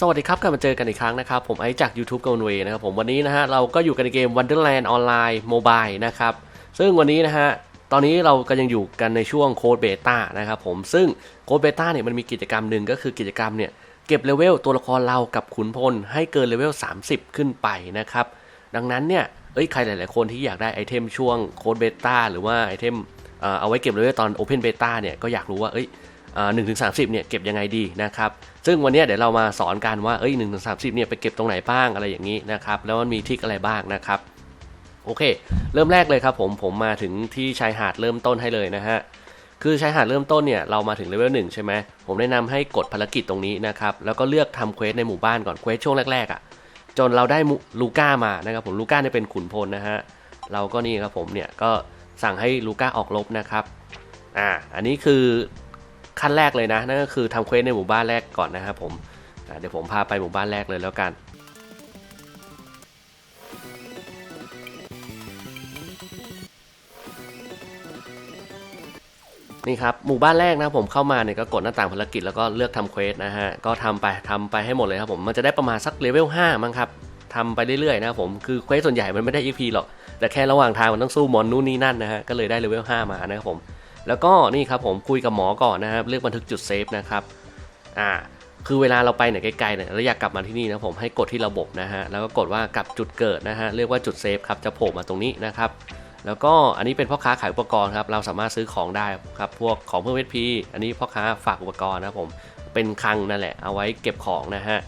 สวัสดีครับกลับมาเจอกันอีกครั้งนะครับ ผมไอจาก YouTube g o n w a y นะครับผมวันนี้นะฮะเราก็อยู่กันในเกม Wonderland Online Mobile นะครับ ซึ่งวันนี้นะฮะตอนนี้เราก็ยังอยู่กันในช่วงโค้ดเบต้านะครับผมซึ่งโค้ดเบต้าเนี่ยมันมีกิจกรรมหนึ่งก็คือกิจกรรมเนี่ยเก็บเลเวลตัวละครเรากับขุนพล ให้เกินเลเวล 30 ขึ้นไปนะครับ ดังนั้นเนี่ยเอ้ยใครหลาย ๆ คนที่อยากได้ไอเทมช่วงโค้ดเบต้าหรือว่าไอเทมเอ่อเอาไว้เก็บเลเวลตอน Open Beta เนี่ยก็อยากรู้ว่าเอ้ย หนึ่งถึงสามสิบเนี่ยเก็บยังไงดีนะครับซึ่งวันนี้เดี๋ยวเรามาสอนกันว่าเอ้ยหนึ่งถึงสามสิบเนี่ยไปเก็บตรงไหนบ้างอะไรอย่างนี้นะครับแล้วมันมีทริคอะไรบ้างนะครับโอเค เริ่มแรกเลยครับผมผมมาถึงที่ชายหาดเริ่มต้นให้เลยนะฮะคือชายหาดเริ่มต้นเนี่ยเรามาถึงเลเวลหนึ่งใช่ไหมผมแนะนำให้กดภารกิจตรงนี้นะครับแล้วก็เลือกทำเควสในหมู่บ้านก่อนเควสช่วงแรกๆอะ่ะจนเราได้ลูก้ามานะครับผมลูก้าเนี่ยเป็นขุนพลนะฮะเราก็นี่ครับผมเนี่ยก็สั่งให้ลูก้าออกรบนะครับอ่าอันนี้คือ ขั้นแรกเลยนะนั่นก็คือทำเควสในหมู่บ้านแรกก่อนนะครับผมเดี๋ยวผมพาไปหมู่บ้านแรกเลยแล้วกันนี่ครับหมู่บ้านแรกนะผมเข้ามาเนี่ยก็กดหน้าต่างภารกิจแล้วก็เลือกทำเควสนะฮะก็ทำไปทำไปให้หมดเลยครับผมมันจะได้ประมาณสักเลเวล5มั้งครับทำไปเรื่อยๆนะผมคือเควสส่วนใหญ่มันไม่ได้ EP หรอกแต่แค่ระหว่างทางมันต้องสู้มอนนู่นนี่นั่นนะฮะก็เลยได้เลเวล5มานะครับผม แล้วก็นี่ครับผมคุยกับหมอก่อนนะครับเลือกบันทึกจุดเซฟนะครับอ่าคือเวลาเราไปไหนไกลๆเนี่ยเราอยากกลับมาที่นี่นะผมให้กดที่ระบบนะฮะแล้วก็กดว่ากลับจุดเกิดนะฮะเรียกว่าจุดเซฟครับจะโผล่มาตรงนี้นะครับแล้วก็อันนี้เป็นพ่อค้าขายอุปกรณ์ครับเราสามารถซื้อของได้ครับพวกของเพิ่มเอพีอันนี้พ่อค้าฝากอุปกรณ์นะผมเป็นคลังนั่นแหละเอาไว้เก็บของนะฮะ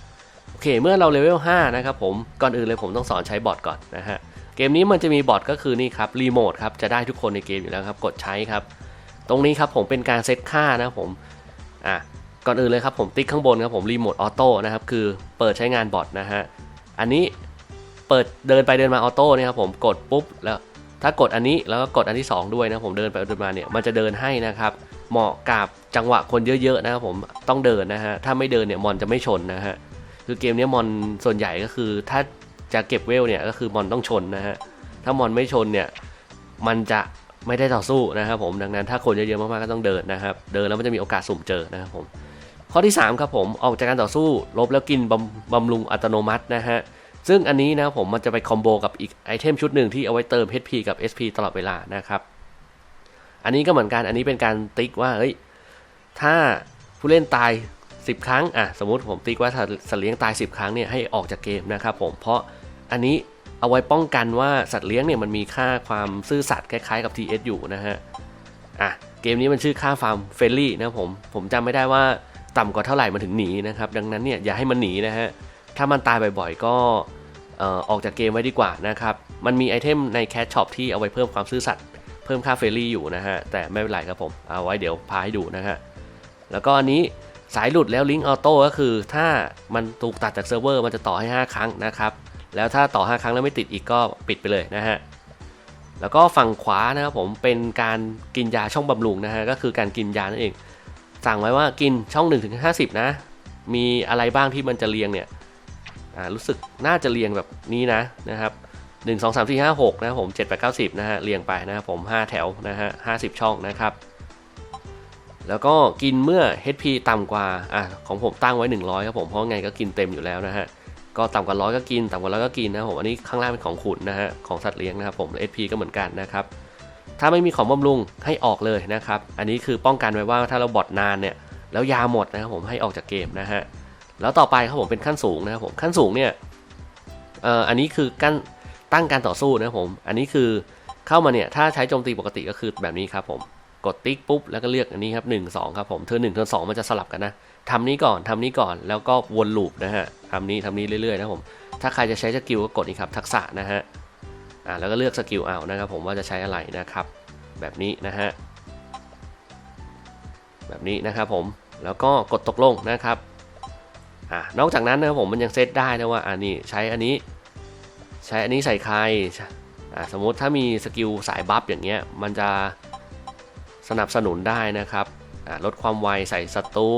โอเคเมื่อเราเลเวล5นะครับผมก่อนอื่นเลยผมต้องสอนใช้บอทก่อนนะฮะเกมนี้มันจะมีบอทก็คือนี่ครับรีโมทครับจะได้ทุกคนในเกมอยู่แล้วครับกดใช้ครับ ตรงนี้ครับผมเป็นการเซตค่านะผมอะก่อนอื่นเลยครับผมติ๊กข้างบนครับผมรีโมทออโต้นะครับคือเปิดใช้งานบอทนะฮะอันนี้เปิดเดินไปเดินมาออโต้เนี่ยครับผมกดปุ๊บแล้วถ้ากดอันนี้แล้วก็กดอันที่ 2 ด้วยนะผมเดินไปเดินมาเนี่ยมันจะเดินให้นะครับเหมาะกับจังหวะคนเยอะๆนะครับผมต้องเดินนะฮะถ้าไม่เดินเนี่ยมอนจะไม่ชนนะฮะคือเกมนี้มอนส่วนใหญ่ก็คือถ้าจะเก็บเวลเนี่ยก็คือมอนต้องชนนะฮะถ้ามอนไม่ชนเนี่ยมันจะ ไม่ได้ต่อสู้นะครับผมดังนั้นถ้าคนเยอะๆมากๆก็ต้องเดินนะครับ เดินแล้วมันจะมีโอกาสสุ่มเจอนะครับผมข้อที่ 3 ครับผมออกจากการต่อสู้ลบแล้วกินบำบำรุงอัตโนมัตินะฮะซึ่งอันนี้นะผมมันจะไปคอมโบกับอีกไอเทมชุดหนึ่งที่เอาไว้เติม HP กับ SP ตลอดเวลานะครับอันนี้ก็เหมือนกันอันนี้เป็นการติ๊กว่าเฮ้ยถ้าผู้เล่นตาย 10 ครั้งอะสมมติผมติ๊กว่าสัตว์เลี้ยงตาย 10 ครั้งเนี่ยให้ออกจากเกมนะครับผมเพราะอันนี้ เอาไว้ป้องกันว่าสัตว์เลี้ยงเนี่ยมันมีค่าความซื่อสัตย์คล้าย ๆ กับ TS อยู่นะฮะ อะ เกมนี้มันชื่อค่าฟาร์มเฟลลี่นะผม ผมจำไม่ได้ว่าต่ำกว่าเท่าไหร่มันถึงหนีนะครับ ดังนั้นเนี่ยอย่าให้มันหนีนะฮะ ถ้ามันตายบ่อยๆ ก็ออกจากเกมไว้ดีกว่านะครับ มันมีไอเทมในแคชช็อปที่เอาไว้เพิ่มความซื่อสัตย์เพิ่มค่าเฟรลี่อยู่นะฮะ แต่ไม่เป็นไรครับผม เอาไว้เดี๋ยวพาให้ดูนะฮะ แล้วก็อันนี้สายหลุดแล้วลิงก์ออโต้ก็คือ ถ้ามันถูกตัดจากเซิร์ฟเวอร์มันจะต่อให้ 5 ครั้งนะครับ แล้วถ้าต่อ 5 ครั้งแล้วไม่ติดอีกก็ปิดไปเลยนะฮะแล้วก็ฝั่งขวานะครับผมเป็นการกินยาช่องบำรุงนะฮะก็คือการกินยานั่นเอง สั่งไว้ว่ากินช่อง1-50ถึงนะ มีอะไรบ้างที่มันจะเรียงเนี่ยรู้สึกน่าจะเรียงแบบนี้นะนะครับ1 2 3 4 5 6นะครับผม7 8 9 10นะฮะเรียงไปนะครับผม 5 แถวนะฮะ50 ช่องนะครับ แล้วก็กินเมื่อ HP ต่ำกว่าอะของผมตั้งไว้ 100ครับผมเพราะไงก็กินเต็มอยู่แล้วนะฮะ ก็ต่ำกว่าร้อยก็กินต่ำกว่าร้อยก็กินนะผมอันนี้ข้างล่างเป็นของขุนนะฮะของสัตว์เลี้ยงนะครับผม HP ก็เหมือนกันนะครับถ้าไม่มีของบำรุงให้ออกเลยนะครับอันนี้คือป้องกันไว้ว่าถ้าเราบอดนานเนี่ยแล้วยาหมดนะครับผมให้ออกจากเกมนะฮะแล้วต่อไปครับผมเป็นขั้นสูงนะครับผมขั้นสูงเนี่ยเอ่ออันนี้คือกั้นตั้งการต่อสู้นะครับผมอันนี้คือเข้ามาเนี่ยถ้าใช้โจมตีปกติก็คือแบบนี้ครับผมกดติ๊กปุ๊บแล้วก็เลือกอันนี้ครับหนึ่งสองครับผมเธอหนึ่งเธอสองมันจะสลับกันนะ ทำนี้ก่อนทำนี้ก่อนแล้วก็วนลูปนะฮะทำนี้ทำนี้เรื่อยๆนะผมถ้าใครจะใช้สกิลก็กดนี่ครับทักษะนะฮะอ่าแล้วก็เลือกสกิลเอานะครับผมว่าจะใช้อะไรนะครับ แบบนี้นะฮะแบบนี้นะครับผมแล้วก็กดตกลงนะครับอ่านอกจากนั้นนะครับผมมันยังเซตได้นะว่าอันนี้ใช้อันนี้ใช้อันนี้ใส่ใครอ่าสมมติถ้ามีสกิลสายบัฟอย่างเงี้ยมันจะสนับสนุนได้นะครับอ่าลดความไวใส่ศัตรู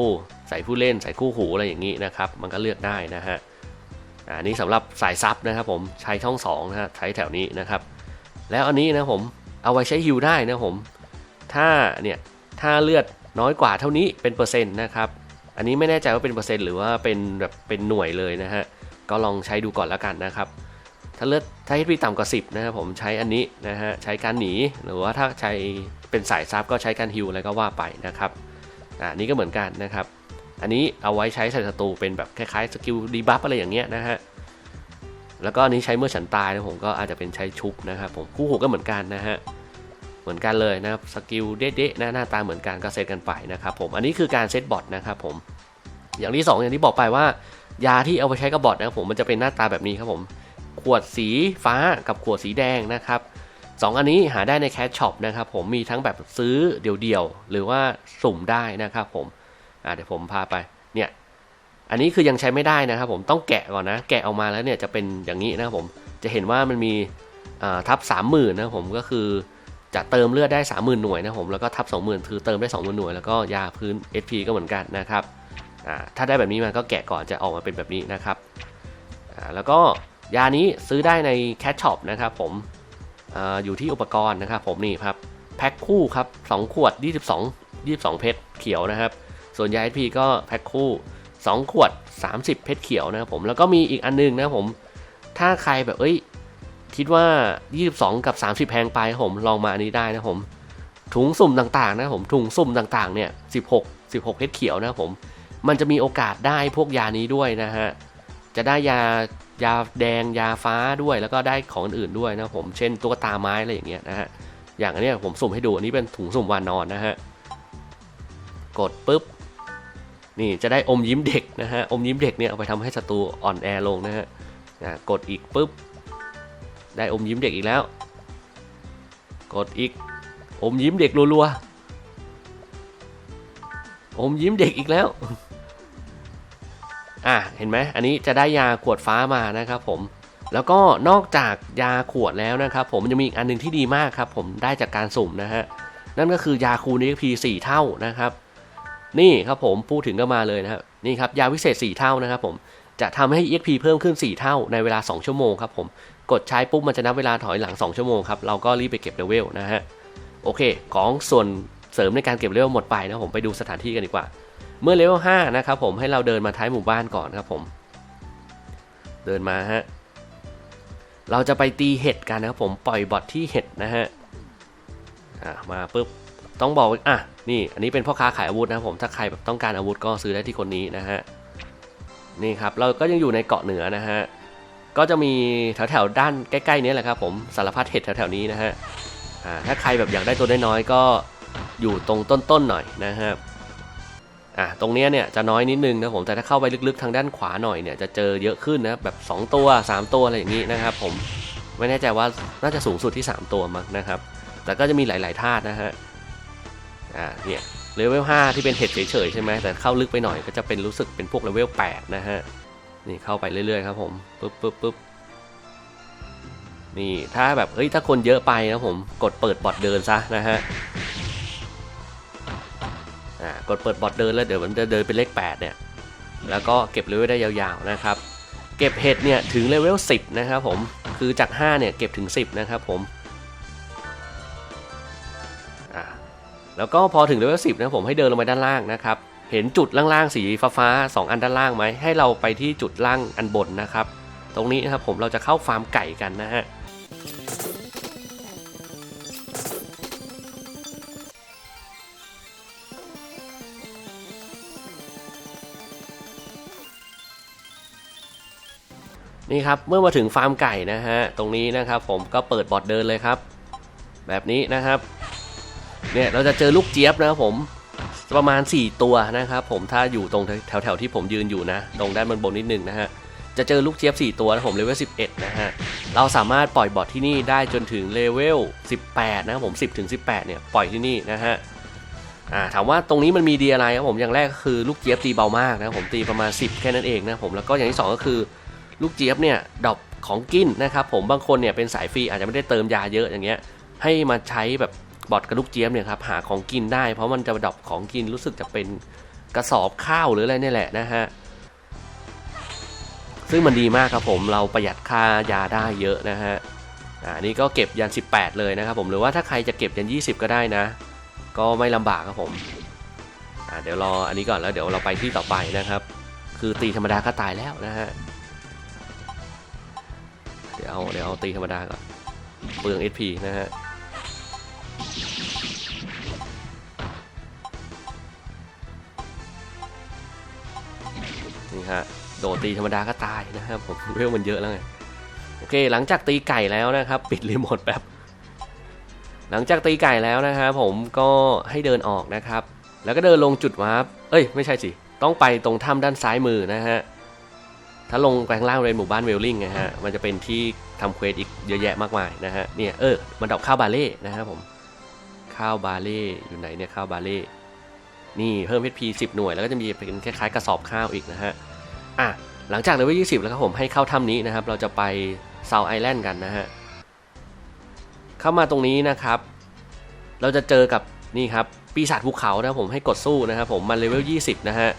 ส่ผู้เล่นใส่คู่หูอะไรอย่างนี้นะครับ มันก็เลือกได้นะฮะอันนี้สำหรับสายซับนะครับผมใช้ช่อง2นะฮะใช้แถวนี้นะครับ แล้วอันนี้นะผมเอาไว้ใช้ฮิลได้นะผม ถ้าเนี่ยถ้าเลือดน้อยกว่าเท่านี้เป็นเปอร์เซ็นต์นะครับ อันนี้ไม่แน่ใจว่าเป็นเปอร์เซ็นต์หรือว่าเป็นแบบเป็นหน่วยเลยนะฮะก็ลองใช้ดูก่อนแล้วกันนะครับ ถ้าเลือดถ้า HP ต่ำกว่า 10นะครับผมใช้อันนี้นะฮะใช้การหนีหรือว่าถ้าใช้เป็นสายซับก็ใช้การฮิวอะไรก็ว่าไปนะครับอ่านี่ก็เหมือนกันนะครับ อันนี้เอาไว้ใช้ใส่ศัตรูเป็นแบบคล้ายๆสกิลดีบัฟอะไรอย่างเงี้ยนะฮะ แล้วก็อันนี้ใช้เมื่อฉันตายนะผมก็อาจจะเป็นใช้ชุบนะครับผมคู่หูก็เหมือนกันนะฮะ เหมือนกันเลยนะครับสกิลเด๊ะๆนะหน้าตาเหมือนกันก็เซตกันไปนะครับผม อันนี้คือการเซตบอทนะครับผม อย่างที่สองอย่างที่บอกไปว่ายาที่เอาไปใช้กับบอทนะครับผมมันจะเป็นหน้าตาแบบนี้ครับผม ขวดสีฟ้ากับขวดสีแดงนะครับสองอันนี้หาได้ในแคชช็อปนะครับผมมีทั้งแบบซื้อเดี่ยวๆหรือว่าสุ่มได้นะครับผม อ่าเดี๋ยวผมพาไป เนี่ย อันนี้คือยังใช้ไม่ได้นะครับ ผมต้องแกะก่อนนะ แกะออกมาแล้วเนี่ยจะเป็นอย่างนี้นะครับผม จะเห็นว่ามันมีทับสามหมื่นนะผมก็คือจะเติมเลือดได้30,000หน่วยนะผมแล้วก็ทับ20,000คือเติมได้20,000หน่วยแล้วก็ยาพื้น SP ก็เหมือนกันนะครับอ่าถ้าได้แบบนี้มาก็แกะก่อนจะออกมาเป็นแบบนี้นะครับอ่าแล้วก็ยานี้ซื้อได้ในแคชช็อปนะครับผมออยู่ที่อุปกรณ์นะครับผมนี่ครับแพ็คคู่ครับ2ขวด 22 22 เพชรเขียวนะครับ ส่วนยา SP ก็แพ็คคู่ 2 ขวด 30 เพชรเขียวนะครับผม แล้วก็มีอีกอันนึงนะครับผม ถ้าใครแบบเอ้ย คิดว่า 22 กับ 30 แพงไปผมลองมาอันนี้ได้นะครับผม ถุงสุ่มต่างๆนะครับผม ถุงสุ่มต่างๆเนี่ย 16 16 เพชรเขียวนะครับผม มันจะมีโอกาสได้พวกยานี้ด้วยนะฮะ จะได้ยายาแดงยาฟ้าด้วยแล้วก็ได้ของอื่นๆด้วยนะผม เช่นตุ๊กตาไม้อะไรอย่างเงี้ยนะฮะอย่างอันนี้ผมสุ่มให้ดูอันนี้เป็นถุงสุ่มวานอนนะฮะ กดปุ๊บ นี่จะได้อมยิ้มเด็กนะฮะอมยิ้มเด็กเนี่ยเอาไปทำให้ศัตรูอ่อนแอลงนะฮะกดอีกปุ๊บได้อมยิ้มเด็กอีกแล้ว กดอีกอมยิ้มเด็กรัวๆอมยิ้มเด็กอีกแล้วอะเห็นไหมอันนี้จะได้ยาขวดฟ้ามานะครับผมแล้วก็นอกจากยาขวดแล้วนะครับผมมันจะมีอีกอันหนึงที่ดีมากครับผมได้จากการสุ่มนะฮะนั่นก็คือยาคูณ EXP 4 เท่านะครับ นี่ครับผมพูดถึงก็มาเลยนะครับนี่ครับยาวิเศษ 4 เท่านะครับผมจะทำให้ EXP เพิ่มขึ้น 4 เท่าในเวลา 2 ชั่วโมงครับผมกดใช้ปุ๊บมันจะนับเวลาถอยหลัง 2 ชั่วโมงครับเราก็รีบไปเก็บเลเวลนะฮะโอเค ของส่วนเสริมในการเก็บเลเวลหมดไปนะผมไปดูสถานที่กันดีกว่า เมื่อเลเวล5นะครับผมให้เราเดินมาท้ายหมู่บ้านก่อนครับผม เดินมาฮะเราจะไปตีเห็ดกันนะครับผมปล่อยบอทที่เห็ดนะฮะมาปุ๊บ ต้องบอกว่าอะนี่อันนี้เป็นพ่อค้าขายอาวุธนะครับผมถ้าใครแบบต้องการอาวุธก็ซื้อได้ที่คนนี้นะฮะนี่ครับเราก็ยังอยู่ในเกาะเหนือนะฮะก็จะมีแถวๆด้านใกล้ๆนี้แหละครับผมสารพัดเห็ดแถวๆนี้นะฮะอ่าถ้าใครแบบอยากได้ตัวน้อยๆก็อยู่ตรงต้นๆหน่อยนะครับอะตรงเนี้ยเนี่ยจะน้อยนิดนึงนะผมแต่ถ้าเข้าไปลึกๆทางด้านขวาหน่อยเนี่ยจะเจอเยอะขึ้นนะแบบ 2 ตัว 3 ตัวอะไรอย่างนี้นะครับ ผมไม่แน่ใจว่าน่าจะสูงสุดที่ 3 ตัวมั้งนะครับ แต่ก็จะมีหลายๆธาตุนะฮะ อ่าเนี่ยเลเวล5ที่เป็นเห็ดเฉยๆใช่ไหมแต่เข้าลึกไปหน่อยก็จะเป็นรู้สึกเป็นพวกเลเวล8นะฮะนี่เข้าไปเรื่อยๆครับผมปึ๊บปึ๊บปึ๊บนี่ถ้าแบบเฮ้ยถ้าคนเยอะไปนะผมกดเปิดบอทเดินซะนะฮะอ่ากดเปิดบอทเดินแล้วเดี๋ยวมันจะเดินเป็นเลข8เนี่ยแล้วก็เก็บเลเวลได้ยาวๆนะครับ เก็บเห็ดเนี่ยถึงเลเวล10นะครับผมคือจาก5เนี่ยเก็บถึง 10นะครับผม แล้วก็พอถึงเลเวล10นะผมให้เดินลงไปด้านล่างนะครับ เห็นจุดล่างๆสีฟ้าๆสองอันด้านล่างไหมให้เราไปที่จุดล่างอันบนนะครับ ตรงนี้นะครับผมเราจะเข้าฟาร์มไก่กันนะฮะนี่ครับเมื่อมาถึงฟาร์มไก่นะฮะตรงนี้นะครับผมก็เปิดบอร์ดเดินเลยครับ แบบนี้นะครับ เนี่ยเราจะเจอลูกเจี๊ยบนะครับผมประมาณ 4 ตัวนะครับผมถ้าอยู่ตรงแถวๆที่ผมยืนอยู่นะ ตรงด้านบนบนนิดนึงนะฮะจะเจอลูกเจี๊ยบ 4 ตัวนะผมเลเวล 11 นะฮะ เราสามารถปล่อยบอร์ดที่นี่ได้จนถึงเลเวล 18 นะครับผม 10 ถึง 18 เนี่ย ปล่อยที่นี่นะฮะอ่าถามว่าตรงนี้มันมีดีอะไรครับผม อย่างแรกก็คือลูกเจี๊ยบตีเบามากนะผมตีประมาณ 10 แค่นั้นเองนะผม แล้วก็อย่างที่สองก็คือลูกเจี๊ยบเนี่ยดรอปของกินนะครับผม บางคนเนี่ยเป็นสายฟรีอาจจะไม่ได้เติมยาเยอะอย่างเงี้ย ให้มาใช้แบบ บอทกับลูกเจี๊ยบเนี่ยครับหาของกินได้ เพราะมันจะดรอปของกินรู้สึกจะเป็นกระสอบข้าวหรืออะไรนี่แหละนะฮะซึ่งมันดีมากครับผมเราประหยัดค่ายาได้เยอะนะฮะอ่านี่ก็เก็บยัน 18 เลยนะครับผมหรือว่าถ้าใครจะเก็บยัน 20 ก็ได้นะ ก็ไม่ลำบากครับผมเดี๋ยวรออันนี้ก่อนแล้วเดี๋ยวเราไปที่ต่อไปนะครับ คือตีธรรมดาก็ตายแล้วนะฮะเดี๋ยวเอาเดี๋ยวเอาตีธรรมดาก่อนเปลือง SP นะฮะ นี่ฮะโดดตีธรรมดาก็ตายนะครับผมเรื่องมันเยอะแล้วไงโอเค หลังจากตีไก่แล้วนะครับ ปิดรีโมทแบบหลังจากตีไก่แล้วนะครับผมก็ให้เดินออกนะครับ แล้วก็เดินลงจุดวาร์ปเอ้ยไม่ใช่สิต้องไปตรงถ้ำด้านซ้ายมือนะฮะถ้าลงไปข้างล่างในหมู่บ้านเวลลิงนะฮะมันจะเป็นที่ทำเควสอีกเยอะแยะมากมายนะฮะเนี่ยเออมันดอกข้าวบาเล่นะครับผมข้าวบาเล่อยู่ไหนเนี่ยข้าวบาเล่ นี่เพิ่ม HP 10 หน่วยแล้วก็จะมีเป็นคล้ายๆกระสอบข้าวอีกนะฮะอะหลังจากเลเวล20 แล้วครับผมให้เข้าถ้ำนี้นะครับ เราจะไปเซาไอแลนด์กันนะฮะเข้ามาตรงนี้นะครับ เราจะเจอกับนี่ครับปีศาจภูเขานะผมให้กดสู้นะครับผมมันเลเวล20 นะฮะ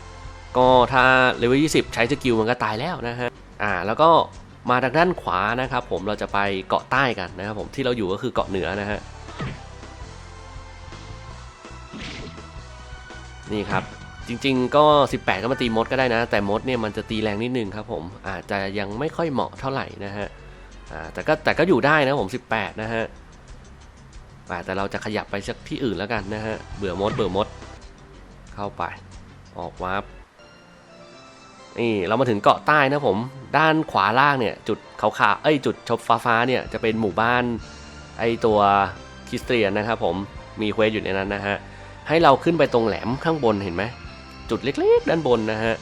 ก็ถ้าเลเวล20 ใช้สกิลมันก็ตายแล้วนะฮะอ่าแล้วก็มาทางด้านขวานะครับผมเราจะไปเกาะใต้กันนะครับผมที่เราอยู่ก็คือเกาะเหนือนะฮะ นี่ครับจริงๆก็ 18 ก็มาตีมดก็ได้นะ แต่มดเนี่ยมันจะตีแรงนิดนึงครับผมอาจจะยังไม่ค่อยเหมาะเท่าไหร่นะฮะแต่ก็แต่ก็อยู่ได้นะผม 18 นะฮะแต่เราจะขยับไปสักที่อื่นแล้วกันนะฮะเบื่อมดเบื่อมดเข้าไป ออกวาร์ปนี่เรามาถึงเกาะใต้นะผม ด้านขวาล่างเนี่ยจุดขาวๆเอ้ยจุดชบฟ้าฟ้าเนี่ยจะเป็นหมู่บ้านไอตัวคริสเตียนนะครับผมมีเควสอยู่ในนั้นนะฮะ ให้เราขึ้นไปตรงแหลมข้างบนเห็นไหมจุดเล็กๆด้านบนนะฮะ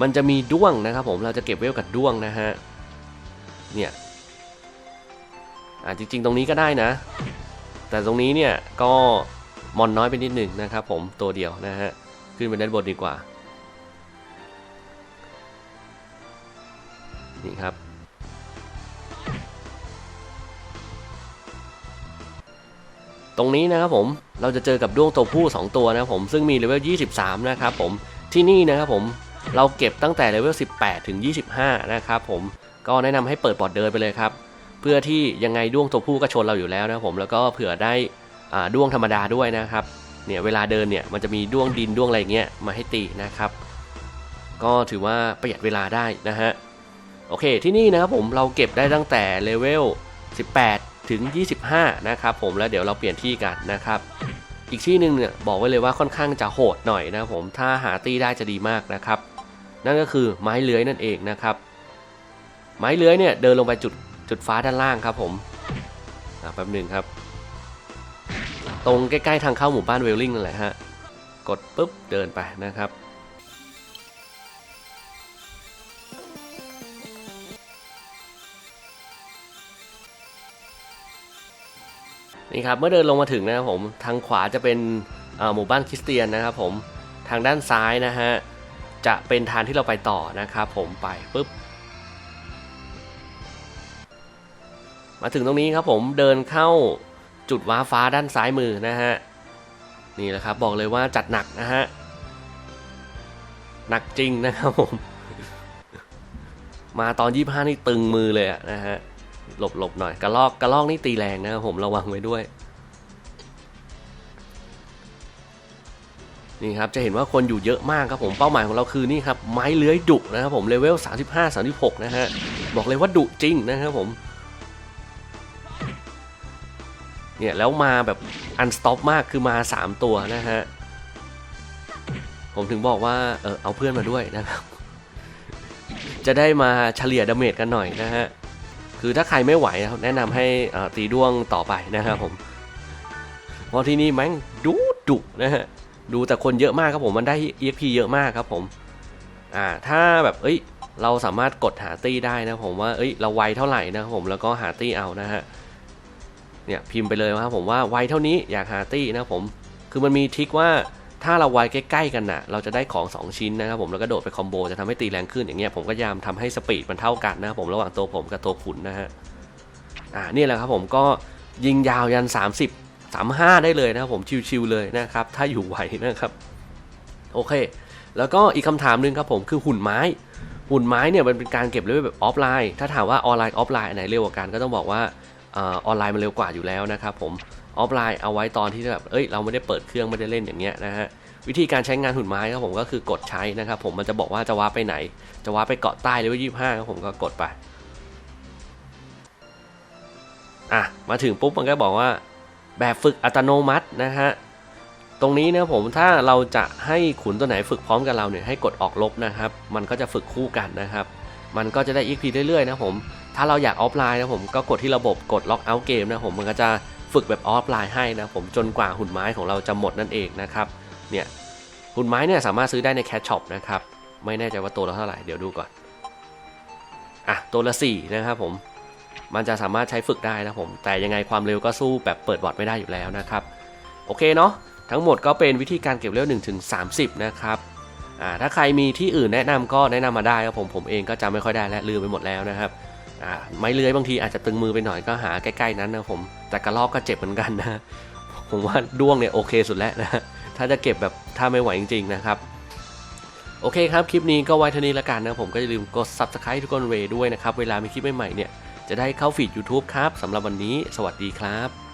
มันจะมีด้วงนะครับผมเราจะเก็บเวลกับด้วงนะฮะเนี่ยอ่าจริงๆตรงนี้ก็ได้นะ แต่ตรงนี้เนี่ยก็มอนน้อยไปนิดหนึ่งนะครับผมตัวเดียวนะฮะขึ้นไปด้านบนดีกว่านี่ครับ ตรงนี้นะครับผมเราจะเจอกับด้วงตัวผู้ 2 ตัวนะครับผมซึ่งมีเลเวล 23 นะครับผมที่นี่นะครับผมเราเก็บตั้งแต่เลเวล 18 ถึง 25 นะครับผมก็แนะนำให้เปิดบอดเดินไปเลยครับ เพื่อที่ยังไงด้วงตัวผู้ก็ชนเราอยู่แล้วนะครับผมแล้วก็เผื่อได้อ่าด้วงธรรมดาด้วยนะครับเนี่ยเวลาเดินเนี่ยมันจะมีด้วงดินด้วงอะไรเงี้ยมาให้ตีนะครับ ก็ถือว่าประหยัดเวลาได้นะฮะโอเคที่นี่นะครับผมเราเก็บได้ตั้งแต่เลเวล 18 ถึง 25 นะครับผมแล้วเดี๋ยวเราเปลี่ยนที่กันนะครับ อีกที่หนึ่งเนี่ยบอกไว้เลยว่าค่อนข้างจะโหดหน่อยนะผมถ้าหาตีได้จะดีมากนะครับ นั่นก็คือไม้เลื้อยนั่นเองนะครับ ไม้เลื้อยเนี่ยเดินลงไปจุดจุดฟ้าด้านล่างครับผมอะแป๊บหนึ่งครับ ตรงใกล้ๆทางเข้าหมู่บ้านเวลลิงนั่นแหละฮะกดปุ๊บเดินไปนะครับ นี่ครับเมื่อเดินลงมาถึงนะครับผมทางขวาจะเป็นหมู่บ้านคริสเตียนนะครับผมทางด้านซ้ายนะฮะจะเป็นทางที่เราไปต่อนะครับผมไปปุ๊บมาถึงตรงนี้ครับผมเดินเข้าจุดว้าฟ้าด้านซ้ายมือนะฮะนี่แหละครับบอกเลยว่าจัดหนักนะฮะหนักจริงนะครับผมมาตอนยี่ห้านี่ตึงมือเลยอะนะฮะ หลบหลบหน่อยกระลอกกระลอกนี่ตีแรงนะครับผมระวังไว้ด้วย นี่ครับจะเห็นว่าคนอยู่เยอะมากครับผมเป้าหมายของเราคือนี่ครับไม้เลื้อยดุนะครับผมเลเวล35 36นะฮะบอกเลยว่าดุจริงนะครับผมเนี่ยแล้วมาแบบอันสต็อปมากคือมา 3 ตัวนะฮะผมถึงบอกว่าเออเอาเพื่อนมาด้วยนะครับ จะได้มาเฉลี่ยดาเมจกันหน่อยนะฮะ คือถ้าใครไม่ไหวนะครับแนะนำให้ตีด้วงต่อไปนะครับผมเพราะที่นี่แม่งดุดุนะฮะดูแต่คนเยอะมากครับผมมันได้ EXP เยอะมากครับผมอ่าถ้าแบบเอ้ยเราสามารถกดหาตี้ได้นะผมว่าเอ้ยเราไวเท่าไหร่นะครับผมแล้วก็หาตี้เอานะฮะเนี่ยพิมพ์ไปเลยว่าผมว่าไวเท่านี้อยากหาตี้นะครับผมคือมันมีทริคว่า ถ้าเราไวใกล้ๆกันน่ะ เราจะได้ของ 2 ชิ้นนะครับผม แล้วก็โดดไปคอมโบจะทำให้ตีแรงขึ้นอย่างเงี้ย ผมก็พยายามทำให้สปีดมันเท่ากันนะครับผม ระหว่างตัวผมกับตัวขุนนะฮะ อ่า นี่แหละครับผมก็ยิงยาวยัน 30 35 ได้เลยนะครับผม ชิวๆเลยนะครับ ถ้าอยู่ไหวนะครับ โอเค แล้วก็อีกคำถามหนึ่งครับผมคือหุ่นไม้ หุ่นไม้เนี่ยมันเป็นการเก็บเลเวลแบบออฟไลน์ ถ้าถามว่าออนไลน์ออฟไลน์อันไหนเร็วกว่ากันก็ต้องบอกว่าออนไลน์มันเร็วกว่าอยู่แล้วนะครับผม ออฟไลน์เอาไว้ตอนที่แบบเอ้ยเราไม่ได้เปิดเครื่องไม่ได้เล่นอย่างเงี้ยนะฮะวิธีการใช้งานหุ่นไม้ครับผมก็คือกดใช้นะครับผมมันจะบอกว่าจะว้าไปไหน จะว้าไปเกาะใต้เลเวลยี่ห้าครับผมก็กดไปอะมาถึงปุ๊บมันก็บอกว่าแบบฝึกอัตโนมัตินะฮะตรงนี้นะผมถ้าเราจะให้ขุนตัวไหนฝึกพร้อมกับเราเนี่ยให้กดออกลบนะครับ มันก็จะฝึกคู่กันนะครับ มันก็จะได้ XP เรื่อยๆนะผมถ้าเราอยากออฟไลน์นะผมก็กดที่ระบบกดล็อกเอาท์เกมนะผมมันก็จะ ฝึกแบบออฟไลน์ให้นะผมจนกว่าหุ่นไม้ของเราจะหมดนั่นเองนะครับเนี่ยหุ่นไม้เนี่ยสามารถซื้อได้ในแคชช็อปนะครับไม่แน่ใจว่าตัวละเท่าไหร่เดี๋ยวดูก่อนอะตัวละ4นะครับผมมันจะสามารถใช้ฝึกได้นะผม แต่ยังไงความเร็วก็สู้แบบเปิดบอร์ดไม่ได้อยู่แล้วนะครับ โอเคเนาะทั้งหมดก็เป็นวิธีการเก็บเลเวล1ถึง30 นะครับอ่าถ้าใครมีที่อื่นแนะนำก็แนะนำมาได้ครับผมผมเองก็จำไม่ค่อยได้และลืมไปหมดแล้วนะครับ ไม้เลื้อยบางทีอาจจะตึงมือไปหน่อยก็หาใกล้ๆนั้นนะผม แต่กระลอกก็เจ็บเหมือนกันนะ ผมว่าด้วงเนี่ยโอเคสุดแล้วนะ ถ้าจะเก็บแบบถ้าไม่ไหวจริงๆนะครับ โอเคครับ คลิปนี้ก็ไว้เท่านี้ละกันนะผมก็อย่าลืมกด subscribe ทุกคนเวด้วยนะครับ เวลามีคลิปใหม่ๆเนี่ยจะได้เข้าฟีด YouTube ครับสำหรับวันนี้ สวัสดีครับ